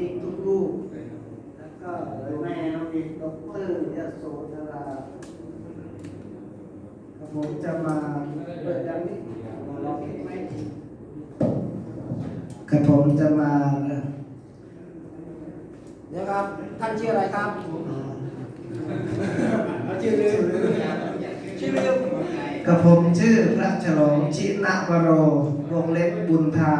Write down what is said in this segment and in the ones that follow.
ชิกทุกรูป แล้วก็แม่น้องดิดอกเตอร์ยโสธราครับผมจะมาเปิดดังนี้ลองคิดไหมครับผมจะมาเดี๋ยวครับ ท่านชื่ออะไรครับชื่อลืมชื่อลืมกับผมชื่อพระฉลองชินวโรวงเล็บบุญทา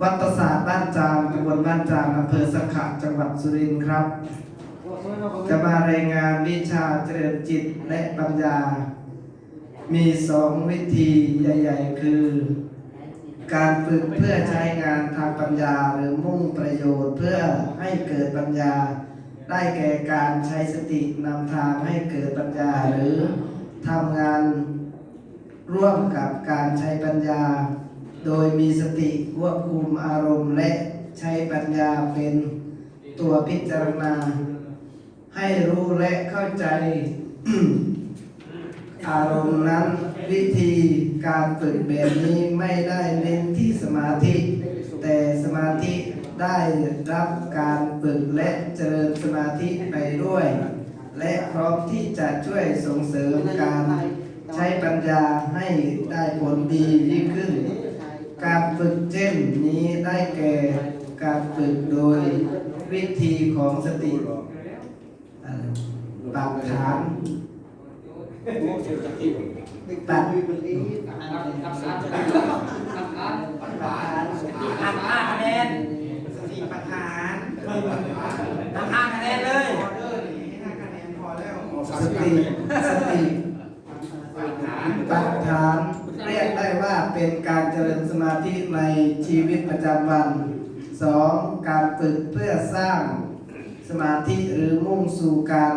วัดประสาทบ้านจามตำบลบ้านจามอำเภอสังขะจังหวัดสุรินทร์ครับ จะมารายงานวิชาเจริญจิตและปัญญา มีสองวิธีใหญ่ๆ คือ การฝึกเพื่อใช้งานทางปัญญาหรือมุ่งประโยชน์เพื่อให้เกิดปัญญา ได้แก่การใช้สตินำทางให้เกิดปัญญาหรือทำงานร่วมกับการใช้ปัญญา โดยมีสติควบคุมอารมณ์และใช้ปัญญาเป็นตัวพิจารณา ให้รู้และเข้าใจ อารมณ์นั้นวิธีการฝึกแบบนี้ไม่ได้เน้นที่สมาธิ แต่สมาธิได้รับการฝึกและเจริญสมาธิไปด้วย และพร้อมที่จะช่วยส่งเสริมการใช้ปัญญาให้ได้ผลดียิ่งขึ้น การฝึกเช่นนี้ได้แก่การฝึกโดยวิธีของสติอ่าปักฐานตัดอ่านห้าคะแนนสติปัฏฐานทำห้าคะแนนเลยออเดอร์นี่ให้ห้าคะแนนพอแล้วสติสติปัฏฐานเรียกได้ว่า เป็นการเจริญสมาธิในชีวิตประจำวัน 2. การฝึกเพื่อสร้างสมาธิหรือมุ่งสู่การ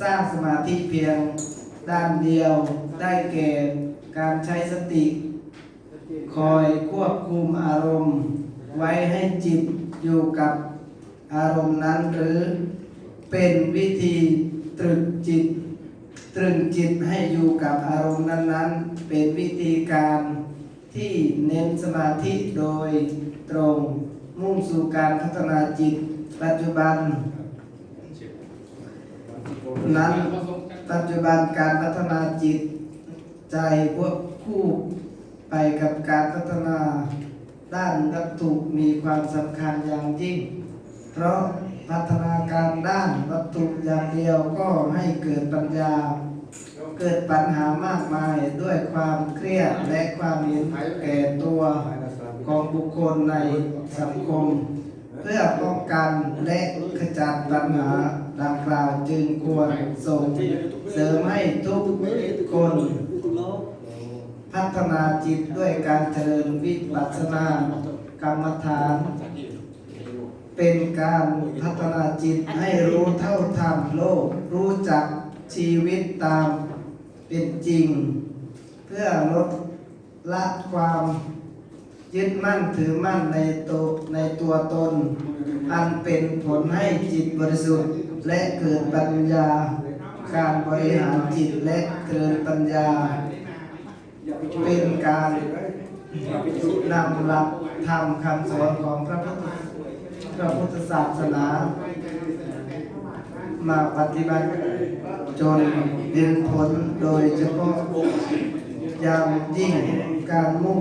สร้างสมาธิเพียงด้านเดียวได้แก่การใช้สติ คอยควบคุมอารมณ์ ไว้ให้จิตอยู่กับอารมณ์นั้นหรือเป็นวิธีตรึกจิต ตรึงจิตให้อยู่กับอารมณ์นั้นๆ เป็นวิธีการที่เน้นสมาธิโดยตรงมุ่งสู่การพัฒนาจิต ปัจจุบัน นั้นปัจจุบันการพัฒนาจิต ใจควบคู่ไปกับการพัฒนาด้านวัตถุมีความสำคัญอย่างยิ่ง เพราะ พัฒนาการด้านวัตถุอย่างเดียวก็ให้เกิดปัญญา เกิดปัญหามากมายด้วยความเครียดและความเห็นแก่ตัวของบุคคลในสังคม เพื่อป้องกันและขจัดปัญหาดังกล่าวจึงควรส่งเสริมให้ทุกคนพัฒนาจิตด้วยการเจริญวิปัสสนากรรมฐาน เป็นการพัฒนาจิตให้รู้เท่าทันโลก รู้จักชีวิตตามเป็นจริง เพื่อลดละความยึดมั่นถือมั่นในตัวในตัวตน อันเป็นผลให้จิตบริสุทธิ์ และเกิดปัญญา การบริหารจิตและเกิดปัญญา เป็นการนำหลักธรรมคำสอนของพระพุทธ พระพุทธศาสนา มาปฏิบัติจนเป็นผลโดยเฉพาะอย่างยิ่งการมุ่ง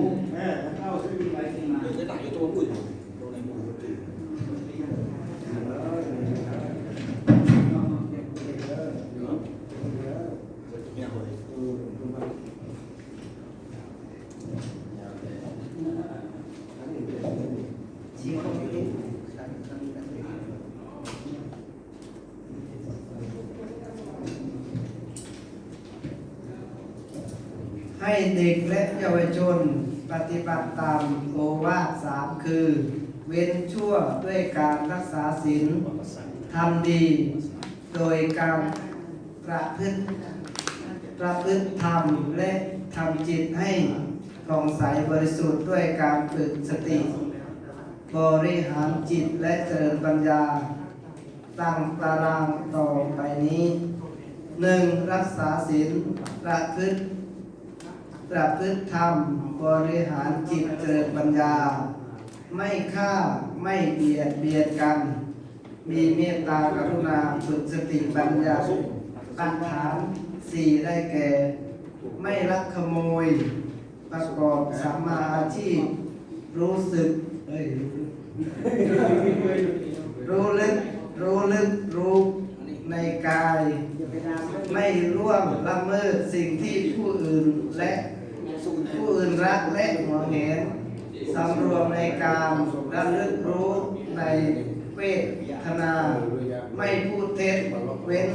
ให้เด็กและเยาวชนปฏิบัติตามโอวาทสามคือ เว้นชั่วด้วยการรักษาศีลทำดี โดยการประพฤติประพฤติธรรมและทำจิตให้ผ่องใสบริสุทธิ์ด้วยการฝึกสติ บริหารจิตและเจริญปัญญาตั้งตารางต่อไปนี้หนึ่งรักษาศีลประพฤติ ประพฤติธรรม บริหารจิตเจริญปัญญา ไม่ฆ่าไม่เบียดเบียนกัน มีเมตตากรุณาฝึกสติปัญญาปัญฐานสี่ได้แก่ ไม่ลักขโมย ประกอบสัมมาอาชีพ รู้สึกเอ้ยรู้ลึกรู้ลึกรู้ในกาย ไม่ร่วมละเมิดสิ่งที่ผู้อื่นและ ผู้อื่นรักและหวงเห็นสำรวมในการระลึกรู้ในเวทนา ไม่พูดเท็จเว้น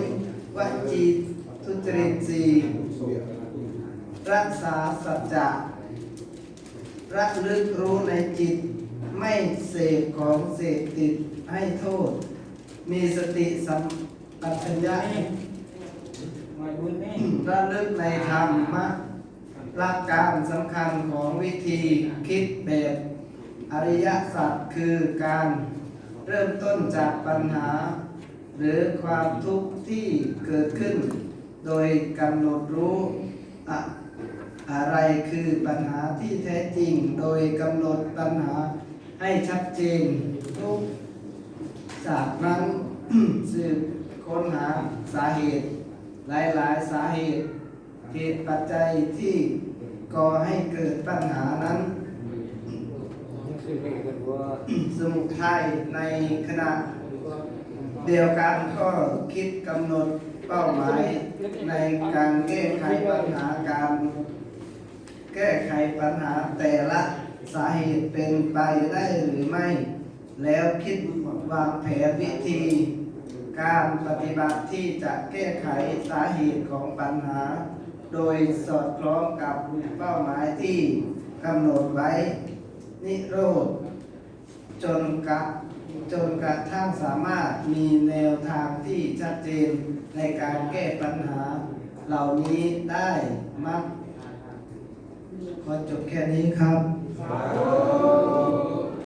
วจีทุจริตสีรักษาสัจจะระลึกรู้ในจิต ไม่เสพของเสพติดให้โทษ มีสติสัมปชัญญะมาบุญนี่ระลึกในธรรมะ หลักการสำคัญของวิธีคิดแบบอริยสัจคือการเริ่มต้นจากปัญหา หรือความทุกข์ที่เกิดขึ้น โดยกำหนดรู้อะอะไรคือปัญหาที่แท้จริง โดยกำหนดปัญหาให้ชัดเจนทุกจากนั้นสืบค้นหาสาเหตุ หลายๆ สาเหตุ เหตุปัจจัยที่ก่อให้เกิดปัญหานั้น สมุทัยในขณะเดียวกันก็คิดกำหนดเป้าหมายในการแก้ไขปัญหาการ แก้ไขปัญหาแต่ละสาเหตุเป็นไปได้หรือไม่ แล้วคิดวางแผนวิธี การปฏิบัติที่จะแก้ไขสาเหตุของปัญหา โดยสอดคล้องกับเป้าหมายที่กำหนดไว้นิโรธจนกะจนกระทั่งสามารถมีแนวทางที่ชัดเจนในการแก้ปัญหา เหล่านี้ได้มักขอจบแค่นี้ครับ